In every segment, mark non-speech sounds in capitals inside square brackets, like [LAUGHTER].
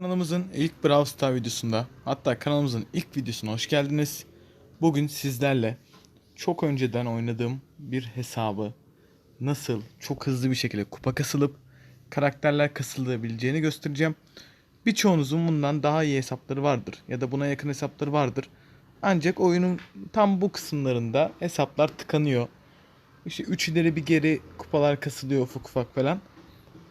Kanalımızın ilk Brawl Stars videosunda hatta kanalımızın ilk videosuna hoş geldiniz. Bugün sizlerle çok önceden oynadığım bir hesabı nasıl çok hızlı bir şekilde kupa kasılıp karakterler kasılabileceğini göstereceğim. Birçoğunuzun bundan daha iyi hesapları vardır ya da buna yakın hesapları vardır. Ancak oyunun tam bu kısımlarında hesaplar tıkanıyor. İşte 3 ileri bir geri kupalar kasılıyor ufak ufak falan.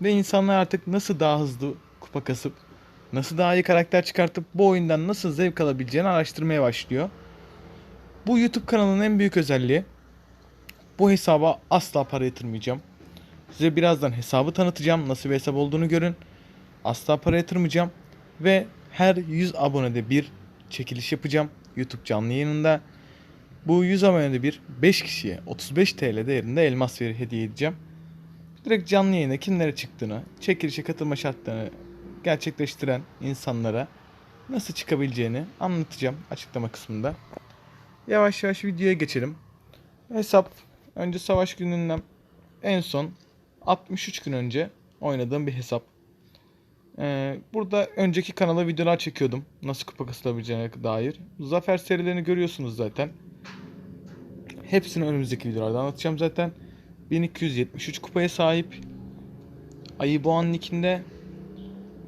Ve insanlar artık nasıl daha hızlı kupa kasıp nasıl daha iyi karakter çıkartıp bu oyundan nasıl zevk alabileceğini araştırmaya başlıyor. Bu YouTube kanalının en büyük özelliği bu hesaba asla para yatırmayacağım. Size birazdan hesabı tanıtacağım. Nasıl bir hesap olduğunu görün. Asla para yatırmayacağım. Ve her 100 abonede bir çekiliş yapacağım. YouTube canlı yayınında. Bu 100 abonede bir 5 kişiye 35 TL değerinde elmas veri hediye edeceğim. Direkt canlı yayına kimlere çıktığını, çekilişe katılma şartlarını gerçekleştiren insanlara nasıl çıkabileceğini anlatacağım açıklama kısmında. Yavaş yavaş videoya geçelim. Hesap önce savaş gününden en son 63 gün önce oynadığım bir hesap. Ee, burada önceki kanala videolar çekiyordum. Nasıl kupa kasılabileceğine dair. Zafer serilerini görüyorsunuz zaten. Hepsini önümüzdeki videolarda anlatacağım zaten. 1273 kupaya sahip. Ayı Boğan nickinde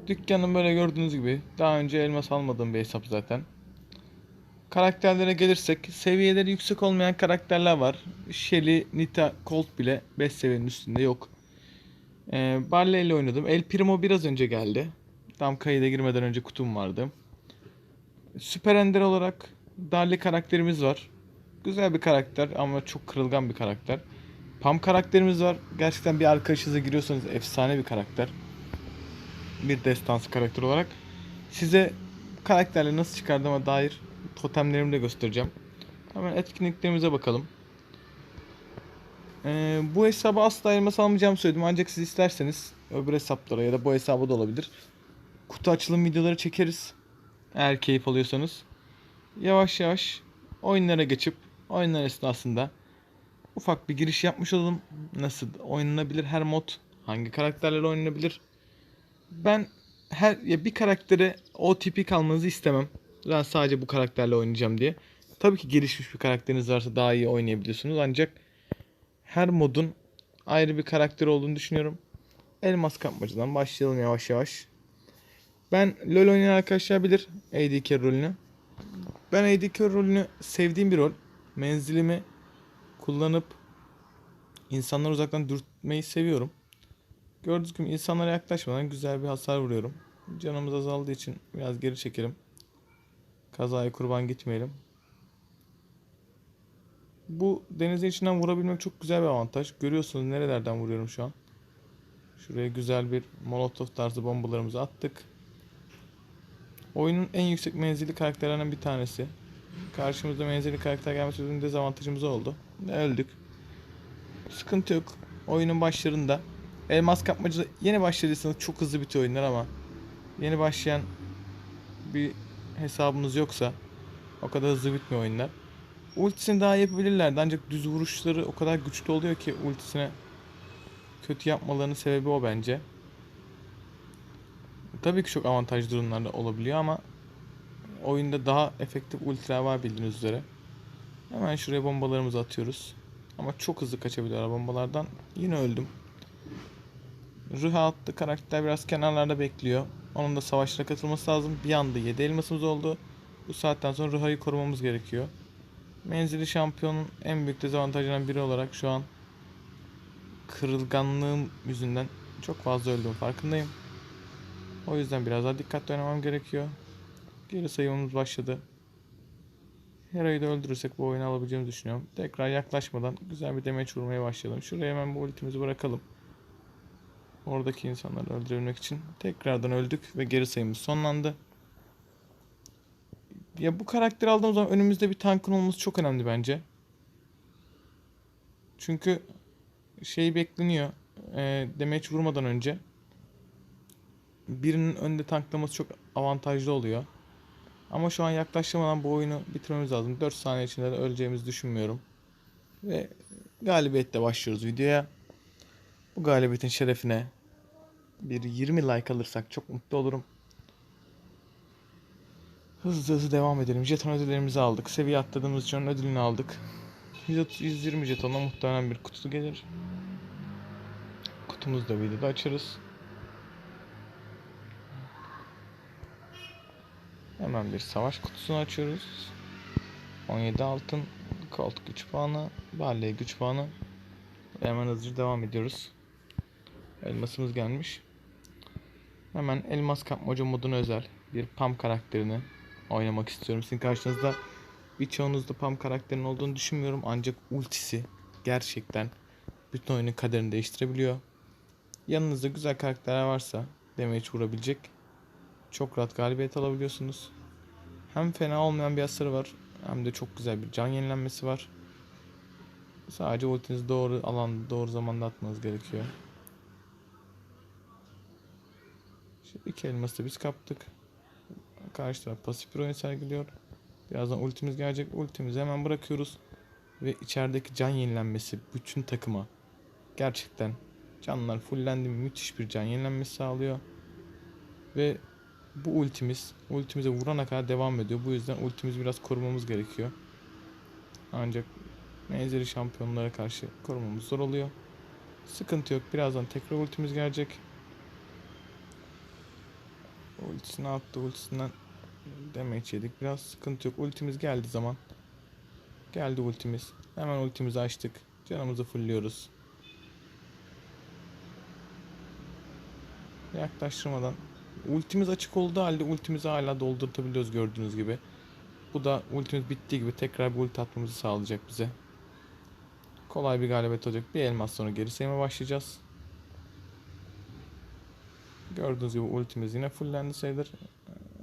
dükkanın böyle gördüğünüz gibi daha önce elmas almadığım bir hesap zaten. Karakterlere gelirsek seviyeleri yüksek olmayan karakterler var. Shelly, Nita, Colt bile 5 seviyenin üstünde yok. Ee, Barley ile oynadım. El Primo biraz önce geldi. Tam kayıda girmeden önce kutum vardı. Süper Ender olarak Darli karakterimiz var. Güzel bir karakter ama çok kırılgan bir karakter. Pam karakterimiz var. Gerçekten bir arkadaşınıza giriyorsanız efsane bir karakter. Bir destansı karakter olarak. Size karakterleri nasıl çıkardığıma dair totemlerimi de göstereceğim. Hemen etkinliklerimize bakalım. Ee, bu hesaba asla elmas almayacağımı söyledim. Ancak siz isterseniz öbür hesaplara ya da bu hesaba da olabilir. Kutu açılım videoları çekeriz. Eğer keyif alıyorsanız. Yavaş yavaş oyunlara geçip oyunlar esnasında ufak bir giriş yapmış olalım. Nasıl oynanabilir her mod, hangi karakterler oynanabilir. Ben her ya bir karaktere o tipi kalmanızı istemem. Ben sadece bu karakterle oynayacağım diye. Tabii ki gelişmiş bir karakteriniz varsa daha iyi oynayabiliyorsunuz ancak her modun ayrı bir karakteri olduğunu düşünüyorum. Elmas kapmacıdan başlayalım yavaş yavaş. Ben LoL oynayan arkadaşlar bilir AD carry rolünü. Ben AD carry rolünü sevdiğim bir rol. Menzilimi kullanıp insanları uzaktan dürtmeyi seviyorum. Gördüğünüz gibi insanlara yaklaşmadan güzel bir hasar vuruyorum. Canımız azaldığı için biraz geri çekelim. Kazaya kurban gitmeyelim. Bu denizin içinden vurabilmek çok güzel bir avantaj. Görüyorsunuz nerelerden vuruyorum şu an. Şuraya güzel bir molotof tarzı bombalarımızı attık. Oyunun en yüksek menzilli karakterlerinden bir tanesi. Karşımızda menzilli karakter gelmesi bizim dezavantajımız oldu. Öldük. Sıkıntı yok. Oyunun başlarında. Elmas kapmacı yeni başladıysanız çok hızlı bitiyor oyunlar ama yeni başlayan bir hesabınız yoksa o kadar hızlı bitmiyor oyunlar. Ultisini daha yapabilirlerdi ancak düz vuruşları o kadar güçlü oluyor ki ultisine kötü yapmalarının sebebi o bence. Tabii ki çok avantajlı durumlarda olabiliyor ama oyunda daha efektif ultiler var bildiğiniz üzere. Hemen şuraya bombalarımızı atıyoruz. Ama çok hızlı kaçabiliyorlar bombalardan. Yine öldüm. Rüha attı karakter biraz kenarlarda bekliyor. Onun da savaşlara katılması lazım. Bir anda 7 elmasımız oldu. Bu saatten sonra Rüha'yı korumamız gerekiyor. Menzili şampiyonun en büyük dezavantajlarından biri olarak şu an kırılganlığım yüzünden çok fazla öldüm farkındayım. O yüzden biraz daha dikkatli oynamam gerekiyor. Geri sayımımız başladı. Hera'yı da öldürürsek bu oyunu alabileceğimizi düşünüyorum. Tekrar yaklaşmadan güzel bir demeç vurmaya başlayalım. Şuraya hemen bu ultimizi bırakalım. Oradaki insanları öldürebilmek için. Tekrardan öldük ve geri sayımız sonlandı. Ya bu karakteri aldığımız zaman önümüzde bir tankın olması çok önemli bence. Çünkü şey bekleniyor. E, demeç vurmadan önce birinin önde tanklaması çok avantajlı oluyor. Ama şu an yaklaşmadan bu oyunu bitirmemiz lazım. 4 saniye içinde de öleceğimizi düşünmüyorum. Ve galibiyetle başlıyoruz videoya. Bu galibiyetin şerefine bir 20 like alırsak çok mutlu olurum. Hızlı hızlı devam edelim. Jeton ödüllerimizi aldık. Seviye atladığımız için ödülünü aldık. 130 120 jetonla muhtemelen bir kutu gelir. Kutumuzu da videoda açarız. Hemen bir savaş kutusunu açıyoruz. 17 altın, Colt güç puanı, Barley güç puanı. Hemen hızlıca devam ediyoruz. Elmasımız gelmiş. Hemen elmas kapmaca moduna özel bir Pam karakterini oynamak istiyorum. Sizin karşınızda birçoğunuzda Pam karakterinin olduğunu düşünmüyorum. Ancak ultisi gerçekten bütün oyunun kaderini değiştirebiliyor. Yanınızda güzel karakterler varsa damage vurabilecek çok rahat galibiyet alabiliyorsunuz. Hem fena olmayan bir hasarı var hem de çok güzel bir can yenilenmesi var. Sadece ultinizi doğru alan doğru zamanda atmanız gerekiyor. Şimdi iki elması da biz kaptık. Karşı taraf pasif bir oyun sergiliyor. Birazdan ultimiz gelecek. Ultimizi hemen bırakıyoruz. Ve içerideki can yenilenmesi bütün takıma gerçekten canlar fullendi mi müthiş bir can yenilenmesi sağlıyor. Ve bu ultimiz ultimize vurana kadar devam ediyor. Bu yüzden ultimizi biraz korumamız gerekiyor. Ancak menzili şampiyonlara karşı korumamız zor oluyor. Sıkıntı yok. Birazdan tekrar ultimiz gelecek. Ultisini attı. Ultisinden damage yedik. Biraz sıkıntı yok. Ultimiz geldi zaman. Geldi ultimiz. Hemen ultimizi açtık. Canımızı fullliyoruz. Yaklaştırmadan ultimiz açık olduğu halde ultimizi hala doldurtabiliyoruz gördüğünüz gibi. Bu da ultimiz bittiği gibi tekrar bir ulti atmamızı sağlayacak bize. Kolay bir galibiyet olacak. Bir elmas sonra geri sayıma başlayacağız. Gördüğünüz gibi ultimiz yine fullendi sayılır.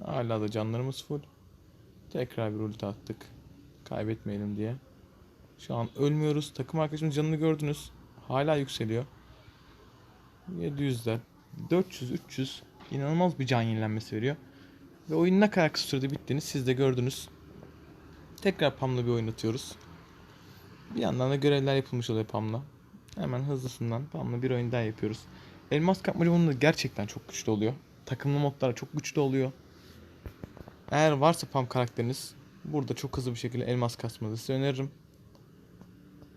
Hala da canlarımız full. Tekrar bir ulti attık. Kaybetmeyelim diye. Şu an ölmüyoruz. Takım arkadaşımın canını gördünüz. Hala yükseliyor. 700'ler. 400, 300 inanılmaz bir can yenilenmesi veriyor. Ve oyun ne kadar kısa sürede bittiğini siz de gördünüz. Tekrar Pam'la bir oyun atıyoruz. Bir yandan da görevler yapılmış oluyor Pam'la. Hemen hızlısından Pam'la bir oyun daha yapıyoruz. Elmas kapmaca bunun da gerçekten çok güçlü oluyor. Takımlı modlar çok güçlü oluyor. Eğer varsa Pam karakteriniz burada çok hızlı bir şekilde elmas kasmanızı size öneririm.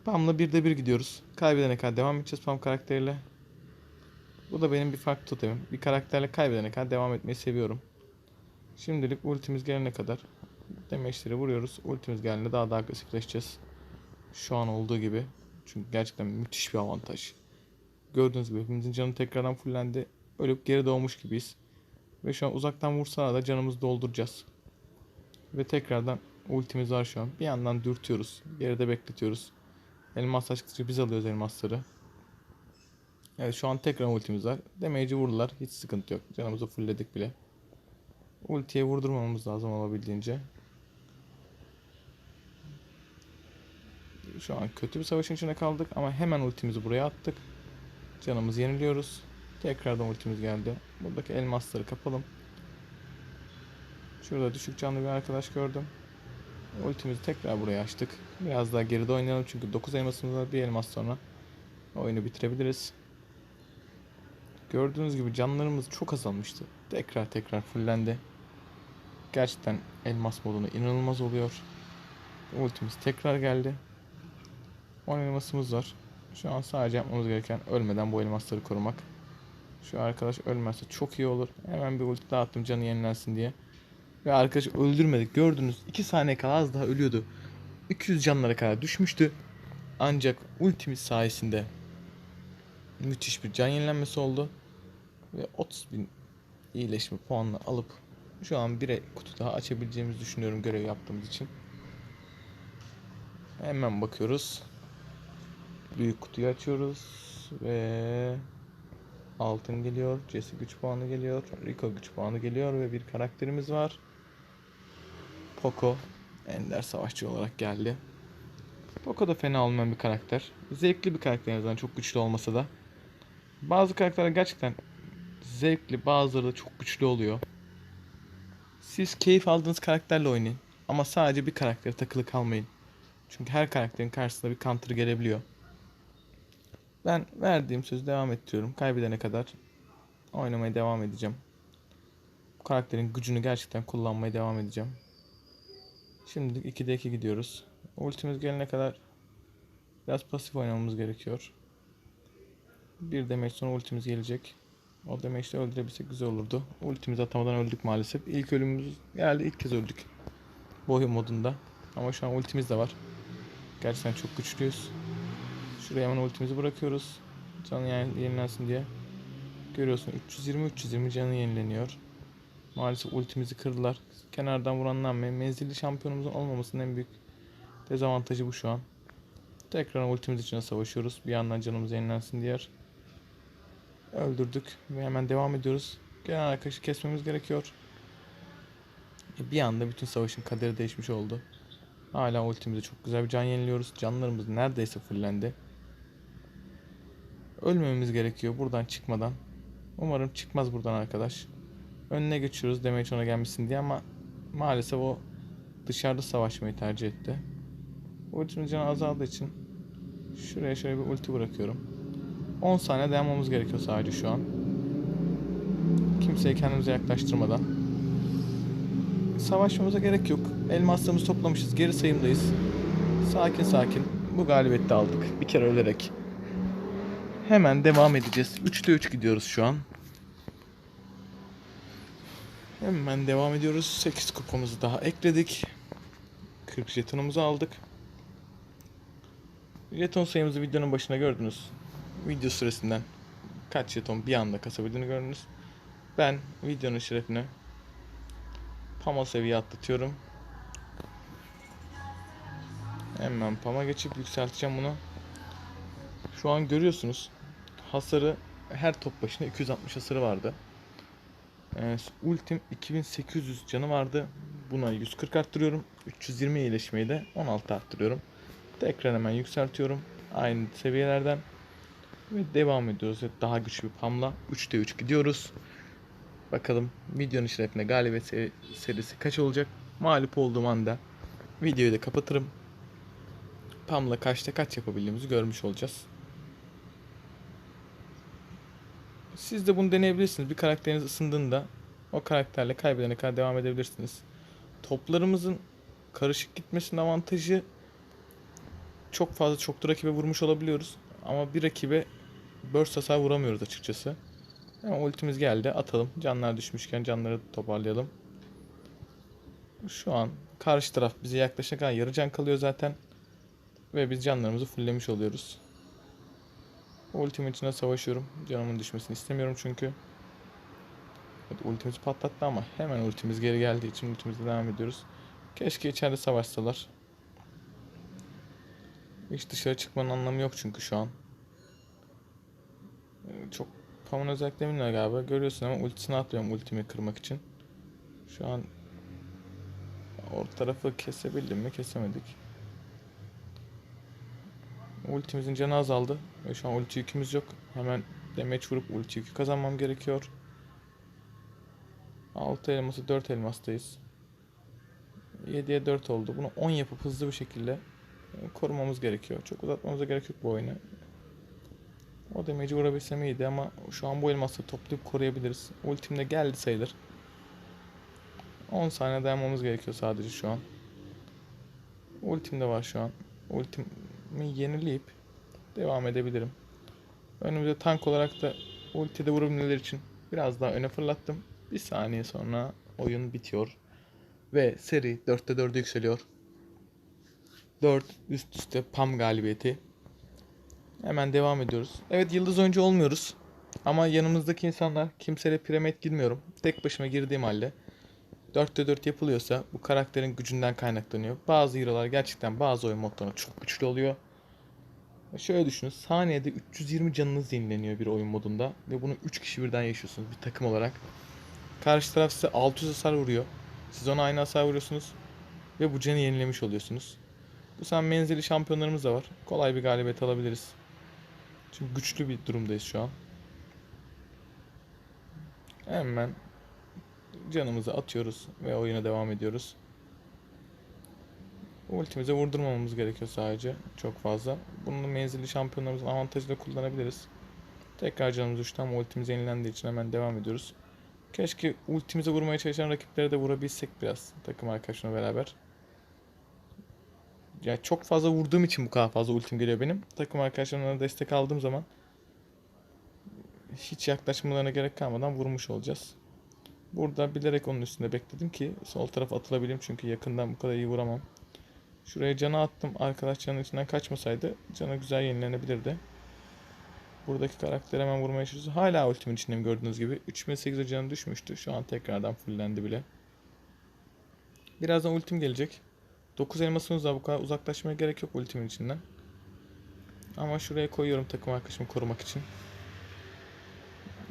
Pam'la bir de bir gidiyoruz. Kaybedene kadar devam edeceğiz Pam karakteriyle. Bu da benim bir farklı totemim. Bir karakterle kaybedene kadar devam etmeyi seviyorum. Şimdilik ultimiz gelene kadar demeçleri vuruyoruz. Ultimiz geldiğinde daha da agresifleşeceğiz. Şu an olduğu gibi. Çünkü gerçekten müthiş bir avantaj. Gördüğünüz gibi hepimizin canı tekrardan fullendi. Ölüp geri doğmuş gibiyiz. Ve şu an uzaktan vursalar da canımızı dolduracağız. Ve tekrardan ultimiz var şu an. Bir yandan dürtüyoruz. Geride bekletiyoruz. Elmas açtıkça biz alıyoruz elmasları. Evet şu an tekrar ultimiz var. Damage'i vurdular. Hiç sıkıntı yok. Canımızı fullledik bile. Ultiye vurdurmamız lazım olabildiğince. Şu an kötü bir savaşın içine kaldık ama hemen ultimizi buraya attık. Canımızı yeniliyoruz. Tekrardan ultimiz geldi. Buradaki elmasları kapalım. Şurada düşük canlı bir arkadaş gördüm. Ultimizi tekrar buraya açtık. Biraz daha geride oynayalım çünkü 9 elmasımız var. Bir elmas sonra oyunu bitirebiliriz. Gördüğünüz gibi canlarımız çok azalmıştı. Tekrar tekrar fullendi. Gerçekten elmas modunu inanılmaz oluyor. Ultimiz tekrar geldi. 10 elmasımız var. Şu an sadece yapmamız gereken ölmeden bu elmasları korumak. Şu arkadaş ölmezse çok iyi olur. Hemen bir ulti daha attım canı yenilensin diye. Ve arkadaş öldürmedik. Gördünüz 2 saniye kala az daha ölüyordu. 200 canlara kadar düşmüştü. Ancak ultimiz sayesinde müthiş bir can yenilenmesi oldu. Ve 30 bin iyileşme puanını alıp şu an bir kutu daha açabileceğimizi düşünüyorum görev yaptığımız için. Hemen bakıyoruz. Büyük kutuyu açıyoruz ve altın geliyor, Jesse güç puanı geliyor, Rico güç puanı geliyor ve bir karakterimiz var. Poco Ender Savaşçı olarak geldi. Poco da fena olmayan bir karakter. Zevkli bir karakter en çok güçlü olmasa da. Bazı karakterler gerçekten zevkli, bazıları da çok güçlü oluyor. Siz keyif aldığınız karakterle oynayın. Ama sadece bir karaktere takılı kalmayın. Çünkü her karakterin karşısında bir counter gelebiliyor. Ben verdiğim sözü devam ettiriyorum. Kaybedene kadar oynamaya devam edeceğim. Bu karakterin gücünü gerçekten kullanmaya devam edeceğim. Şimdi 2'de 2 gidiyoruz. Ultimiz gelene kadar biraz pasif oynamamız gerekiyor. Bir demek sonra ultimiz gelecek. O demeçte öldürebilsek güzel olurdu. Ultimizi atamadan öldük maalesef. İlk ölümümüz geldi. ilk kez öldük. Oyun modunda. Ama şu an ultimiz de var. Gerçekten çok güçlüyüz. Şuraya hemen ultimizi bırakıyoruz. Canı yenilensin diye. Görüyorsun 320 320 canı yenileniyor. Maalesef ultimizi kırdılar. Kenardan vurandan ve menzilli şampiyonumuzun olmamasının en büyük dezavantajı bu şu an. Tekrar ultimiz için savaşıyoruz. Bir yandan canımız yenilensin diğer. Öldürdük ve hemen devam ediyoruz. Genel arkadaşı kesmemiz gerekiyor. E, Bir anda bütün savaşın kaderi değişmiş oldu. Hala ultimizde çok güzel bir can yeniliyoruz. Canlarımız neredeyse fullendi. Ölmememiz gerekiyor buradan çıkmadan. Umarım çıkmaz buradan arkadaş. Önüne geçiyoruz damage ona gelmesin diye ama maalesef o dışarıda savaşmayı tercih etti. Ultimiz canı azaldığı için şuraya şöyle bir ulti bırakıyorum. 10 saniye dayanmamız gerekiyor sadece şu an. Kimseyi kendimize yaklaştırmadan. Savaşmamıza gerek yok. Elmaslarımızı toplamışız. Geri sayımdayız. Sakin sakin. Bu galibiyeti aldık. Bir kere ölerek. Hemen devam edeceğiz. 3'te 3 gidiyoruz şu an. Hemen devam ediyoruz. 8 kupamızı daha ekledik. 40 jetonumuzu aldık. Jeton sayımızı videonun başına gördünüz. Video süresinden kaç jeton bir anda kasabildiğini gördünüz. Ben videonun şerefine Pama seviye atlatıyorum. Hemen Pama geçip yükselteceğim bunu. Şu an görüyorsunuz. Hasarı her top başına 260 hasarı vardı. Ee, ultim 2800 canı vardı. Buna 140 arttırıyorum. 320 iyileşmeyi de 16 arttırıyorum. Tekrar hemen yükseltiyorum. Aynı seviyelerden. Ve devam ediyoruz. Daha güçlü bir pamla. 3'te 3 gidiyoruz. Bakalım videonun şerefine galibiyet seri- serisi kaç olacak? Mağlup olduğum anda videoyu da kapatırım. Pamla kaçta kaç yapabildiğimizi görmüş olacağız. Siz de bunu deneyebilirsiniz. Bir karakteriniz ısındığında o karakterle kaybedene kadar devam edebilirsiniz. Toplarımızın karışık gitmesinin avantajı çok fazla çoklu rakibe vurmuş olabiliyoruz. Ama bir rakibe burst hasar vuramıyoruz açıkçası. Ama ultimiz geldi. Atalım. Canlar düşmüşken canları toparlayalım. Şu an karşı taraf bize yaklaşana yarı can kalıyor zaten. Ve biz canlarımızı fulllemiş oluyoruz. Ultim savaşıyorum. Canımın düşmesini istemiyorum çünkü. Evet, ultimiz patlattı ama hemen ultimiz geri geldiği için ultimizle devam ediyoruz. Keşke içeride savaşsalar. Hiç dışarı çıkmanın anlamı yok çünkü şu an. Ee, Çok Pam'ın özellikle bilmiyorum galiba. Görüyorsun ama ultisini atlıyorum ultimi kırmak için. Şu an orta tarafı kesebildim mi? Kesemedik. Ultimizin canı azaldı. Ve şu an ulti yükümüz yok. Hemen damage vurup ulti yükü kazanmam gerekiyor. 6 elması 4 elmastayız. 7'ye 4 oldu. Bunu 10 yapıp hızlı bir şekilde e, korumamız gerekiyor. Çok uzatmamıza gerek yok bu oyunu. O damage'i vurabilsem iyiydi ama şu an bu elması toplayıp koruyabiliriz. Ultim de geldi sayılır. 10 saniye dayanmamız gerekiyor sadece şu an. Ultim de var şu an. Ultimi yenileyip devam edebilirim. Önümüzde tank olarak da ultide vurabilmeleri için biraz daha öne fırlattım. Bir saniye sonra oyun bitiyor. Ve seri 4'te 4'e yükseliyor. 4 üst üste PAM galibiyeti. Hemen devam ediyoruz. Evet yıldız oyuncu olmuyoruz. Ama yanımızdaki insanlar kimseyle piramit girmiyorum. Tek başıma girdiğim halde 4'te 4 yapılıyorsa bu karakterin gücünden kaynaklanıyor. Bazı hero'lar gerçekten bazı oyun modlarında çok güçlü oluyor. Şöyle düşünün saniyede 320 canınız yenileniyor bir oyun modunda ve bunu 3 kişi birden yaşıyorsunuz bir takım olarak. Karşı taraf size 600 hasar vuruyor. Siz ona aynı hasar vuruyorsunuz ve bu canı yenilemiş oluyorsunuz. Bu sefer menzili şampiyonlarımız da var. Kolay bir galibiyet alabiliriz. Çünkü güçlü bir durumdayız şu an. Hemen canımızı atıyoruz ve oyuna devam ediyoruz. Ultimize vurdurmamamız gerekiyor sadece. Çok fazla. Bunu menzilli şampiyonlarımızın avantajıyla kullanabiliriz. Tekrar canımız uçtu ama ultimiz yenilendiği için hemen devam ediyoruz. Keşke ultimize vurmaya çalışan rakiplere de vurabilsek biraz takım arkadaşımla beraber. Ya çok fazla vurduğum için bu kadar fazla ultim geliyor benim. Takım arkadaşlarımdan destek aldığım zaman hiç yaklaşmalarına gerek kalmadan vurmuş olacağız. Burada bilerek onun üstünde bekledim ki sol tarafa atılabileyim çünkü yakından bu kadar iyi vuramam. Şuraya cana attım. Arkadaş canın içinden kaçmasaydı canı güzel yenilenebilirdi. Buradaki karakter hemen vurmaya çalışıyor. Hala ultimin içindeyim gördüğünüz gibi. 3800 canı düşmüştü. Şu an tekrardan fullendi bile. Birazdan ultim gelecek. 9 elmasımız var. Bu kadar uzaklaşmaya gerek yok ultimin içinden. Ama şuraya koyuyorum takım arkadaşımı korumak için.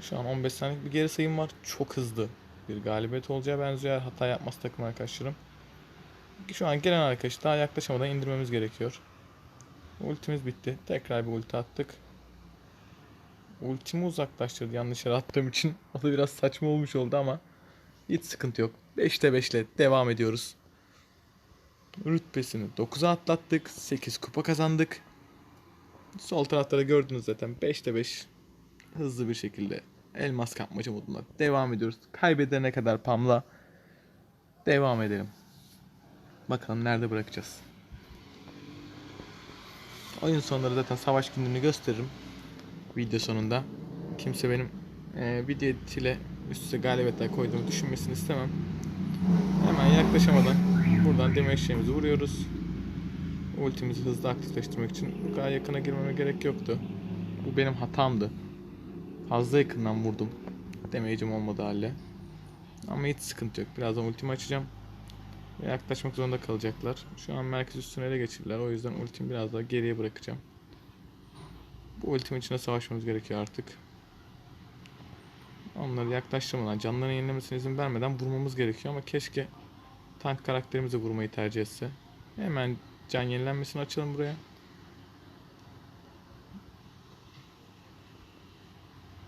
Şu an 15 saniyelik bir geri sayım var. Çok hızlı bir galibiyet olacağı benziyor. Hata yapmaz takım arkadaşlarım. Şu an gelen arkadaşı daha yaklaşamadan indirmemiz gerekiyor. Ultimiz bitti. Tekrar bir ulti attık. Ultimi uzaklaştırdı yanlış yere attığım için. [LAUGHS] O da biraz saçma olmuş oldu ama hiç sıkıntı yok. 5'te 5 ile devam ediyoruz. Rütbesini 9'a atlattık. 8 kupa kazandık. Sol tarafta da gördünüz zaten 5'te 5 hızlı bir şekilde elmas kapmaca modunda devam ediyoruz. Kaybedene kadar Pam'la devam edelim. Bakalım nerede bırakacağız. Oyun sonları zaten savaş gününü gösteririm. Video sonunda. Kimse benim e, video editiyle üst üste galibiyetler koyduğumu düşünmesini istemem. Hemen yaklaşamadan buradan deme eşeğimizi vuruyoruz. Ultimizi hızlı aktifleştirmek için bu kadar yakına girmeme gerek yoktu. Bu benim hatamdı. Fazla yakından vurdum. Damage'im olmadı halde. Ama hiç sıkıntı yok. Birazdan ultimi açacağım. Yaklaşmak zorunda kalacaklar. Şu an merkez üstüne ele geçirdiler. O yüzden ultimi biraz daha geriye bırakacağım. Bu ultim içine savaşmamız gerekiyor artık. Onları yaklaştırmadan, canlarının yenilemesine izin vermeden vurmamız gerekiyor ama keşke tank karakterimizi vurmayı tercih etse. Hemen can yenilenmesini açalım buraya.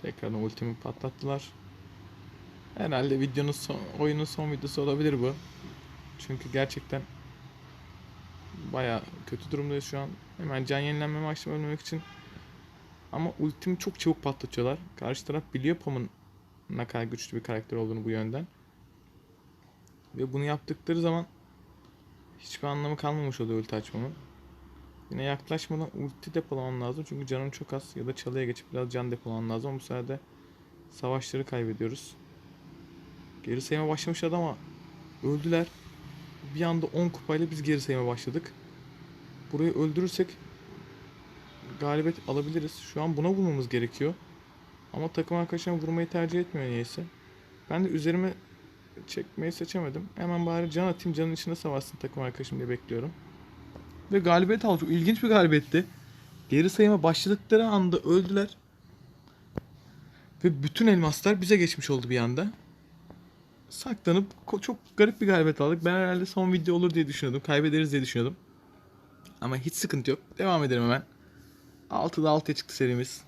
Tekrardan ultimi patlattılar. Herhalde videonun son, oyunun son videosu olabilir bu. Çünkü gerçekten baya kötü durumdayız şu an. Hemen can yenilenmemi açtım ölmemek için. Ama ultimi çok çabuk patlatıyorlar. Karşı taraf biliyor Pam'ın ne kadar güçlü bir karakter olduğunu bu yönden. Ve bunu yaptıkları zaman hiçbir anlamı kalmamış oluyor ulti açmamın. Yine yaklaşmadan ulti depolamam lazım çünkü canım çok az ya da çalıya geçip biraz can depolamam lazım ama bu sefer de savaşları kaybediyoruz. Geri sayıma başlamışlardı ama öldüler. Bir anda 10 kupayla biz geri sayıma başladık. Burayı öldürürsek galibiyet alabiliriz. Şu an buna vurmamız gerekiyor. Ama takım arkadaşlarım vurmayı tercih etmiyor niyeyse. Ben de üzerime çekmeyi seçemedim. Hemen bari can atayım canın içinde savaşsın takım arkadaşım diye bekliyorum. Ve galibiyet aldı. Çok ilginç bir galibiyetti. Geri sayıma başladıkları anda öldüler. Ve bütün elmaslar bize geçmiş oldu bir anda. Saklanıp çok garip bir galibiyet aldık. Ben herhalde son video olur diye düşünüyordum. Kaybederiz diye düşünüyordum. Ama hiç sıkıntı yok. Devam edelim hemen. 6'da 6'ya çıktı serimiz.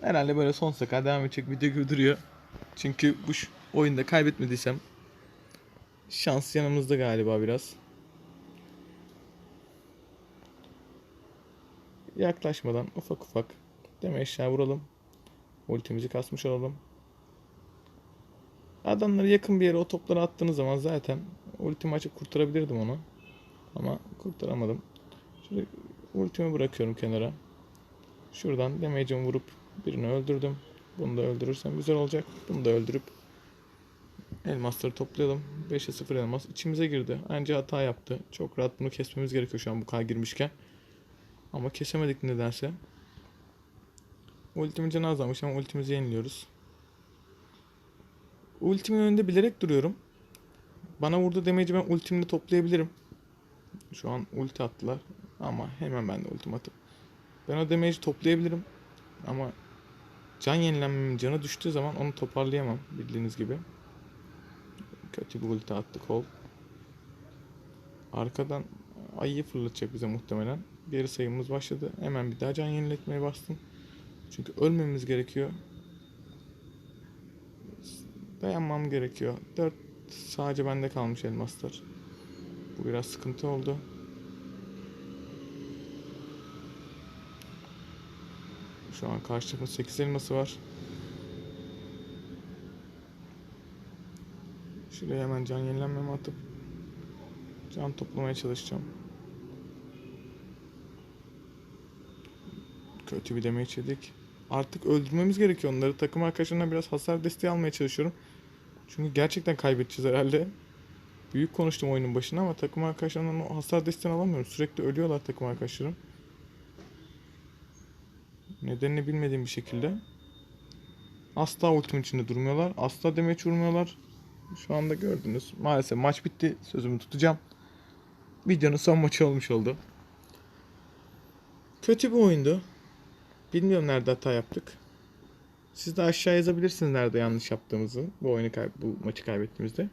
Herhalde böyle sonsuza kadar devam edecek video gibi duruyor. Çünkü bu oyunda kaybetmediysem şans yanımızda galiba biraz. Yaklaşmadan ufak ufak deme eşya vuralım. Ultimizi kasmış olalım. Adamları yakın bir yere o topları attığınız zaman zaten ultimi açıp kurtarabilirdim onu. Ama kurtaramadım. Şöyle ultimi bırakıyorum kenara. Şuradan damage'imi vurup birini öldürdüm. Bunu da öldürürsem güzel olacak. Bunu da öldürüp elmasları toplayalım. 5'e 0 elmas içimize girdi. Anca hata yaptı. Çok rahat bunu kesmemiz gerekiyor şu an bu kadar girmişken. Ama kesemedik nedense. Ultimin canı azalmış ama ultimizi yeniliyoruz. Ultimin önünde bilerek duruyorum. Bana vurdu damage'i ben ultimle toplayabilirim. Şu an ulti attılar. Ama hemen ben de ultim atıp. Ben o damage'i toplayabilirim. Ama can yenilenmemin canı düştüğü zaman onu toparlayamam bildiğiniz gibi. Kötü bir ulti attı kol. Arkadan ayıyı fırlatacak bize muhtemelen. Geri sayımız başladı. Hemen bir daha can yeniletmeye bastım. Çünkü ölmemiz gerekiyor. Dayanmam gerekiyor. 4 sadece bende kalmış elmaslar. Bu biraz sıkıntı oldu. Şu an karşı takımın 8 elması var. Şuraya hemen can yenilenmemi atıp can toplamaya çalışacağım. Kötü bir damage yedik. Artık öldürmemiz gerekiyor onları. Takım arkadaşlarımdan biraz hasar desteği almaya çalışıyorum. Çünkü gerçekten kaybedeceğiz herhalde. Büyük konuştum oyunun başına ama takım arkadaşlarımdan o hasar desteğini alamıyorum. Sürekli ölüyorlar takım arkadaşlarım. Nedenini bilmediğim bir şekilde. Asla ultimin içinde durmuyorlar. Asla damage vurmuyorlar. Şu anda gördünüz. Maalesef maç bitti. Sözümü tutacağım. Videonun son maçı olmuş oldu. Kötü bir oyundu. Bilmiyorum nerede hata yaptık. Siz de aşağı yazabilirsiniz nerede yanlış yaptığımızı. Bu oyunu kay- bu maçı kaybettiğimizde.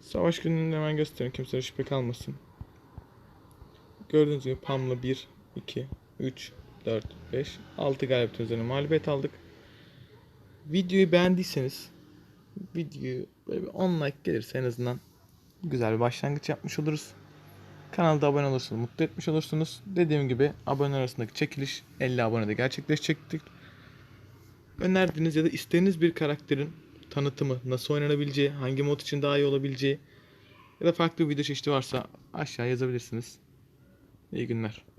Savaş gününü hemen göstereyim. Kimse şüphe kalmasın. Gördüğünüz gibi Pam'la 1, 2, 3, 4, 5, 6 galibiyet üzerine mağlubiyet aldık. Videoyu beğendiyseniz videoyu böyle bir 10 like gelirse en azından güzel bir başlangıç yapmış oluruz. Kanalda abone olursanız mutlu etmiş olursunuz. Dediğim gibi abone arasındaki çekiliş 50 abonede gerçekleşecektir. Önerdiğiniz ya da istediğiniz bir karakterin tanıtımı, nasıl oynanabileceği, hangi mod için daha iyi olabileceği ya da farklı bir video çeşidi varsa aşağı yazabilirsiniz. İyi günler.